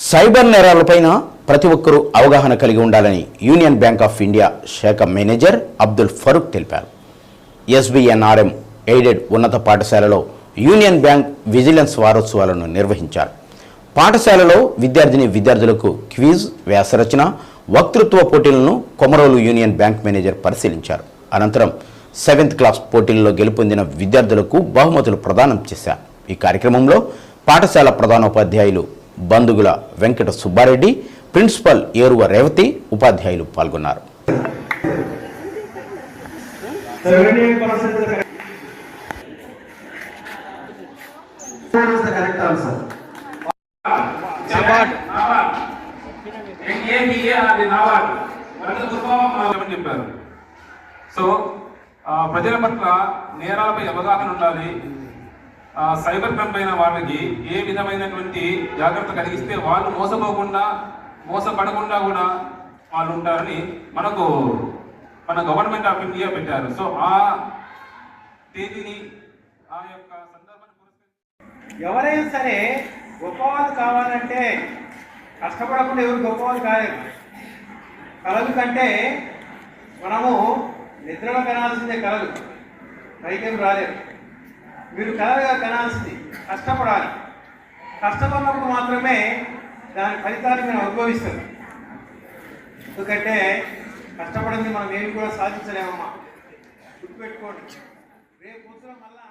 Cyber నేరాలపైన ప్రతి ఒక్కరూ అవగాహన కలిగి ఉండాలని యూనియన్ బ్యాంక్ ఆఫ్ ఇండియా శాఖ మేనేజర్ అబ్దుల్ ఫరూక్ తెలిపారు. S B N R M aided ఉన్నత పాఠశాలలో యూనియన్ బ్యాంక్ విజిలెన్స్ వారోత్సవాలను నిర్వహించారు. పాఠశాలలో విద్యార్థిని విద్యార్థులకు క్విజ్ వ్యాసరచన వక్తృత్వ పోటీలను కొమరోలు యూనియన్ బ్యాంక్ మేనేజర్ పరిశీలించారు. అనంతరం సెవెంత్ క్లాస్ పోటీల్లో గెలుపొందిన విద్యార్థులకు బహుమతులు ప్రదానం చేశారు. ఈ కార్యక్రమంలో పాఠశాల ప్రధానోపాధ్యాయులు బంధుగుల వెంకట సుబ్బారెడ్డి ప్రిన్సిపల్ ఏరువ రేవతి ఉపాధ్యాయులు పాల్గొన్నారు. సో ప్రజల పట్ల నేరాలపై అవగాహన ఉండాలి. సైబర్ క్రైమ్ అయిన వాళ్ళకి ఏ విధమైనటువంటి జాగ్రత్త కలిగిస్తే వాళ్ళు మోసపోకుండా మోసపడకుండా కూడా వాళ్ళు ఉంటారని మనకు మన గవర్నమెంట్ ఆఫ్ ఇండియా పెట్టారు. సో ఆ తేదీని ఆ యొక్క సందర్భాన్ని ఎవరైనా సరే గొప్పవాళ్ళు కావాలంటే కష్టపడకుండా ఎవరు గొప్పవాళ్ళు కాలేదు కలలు కంటే మనము నిద్రలో కనాల్సిందే కలలు. పైకేం రాలేదు మీరు కలగా కనాల్సింది. కష్టపడాలి. కష్టపడినప్పుడు మాత్రమే దాని ఫలితాన్ని మీరు అనుభవిస్తుంది ఎందుకంటే కష్టపడింది మనం ఏమి కూడా సాధించలేమమ్మా. గుర్తుపెట్టుకోండి. రేపు పొద్దున మళ్ళా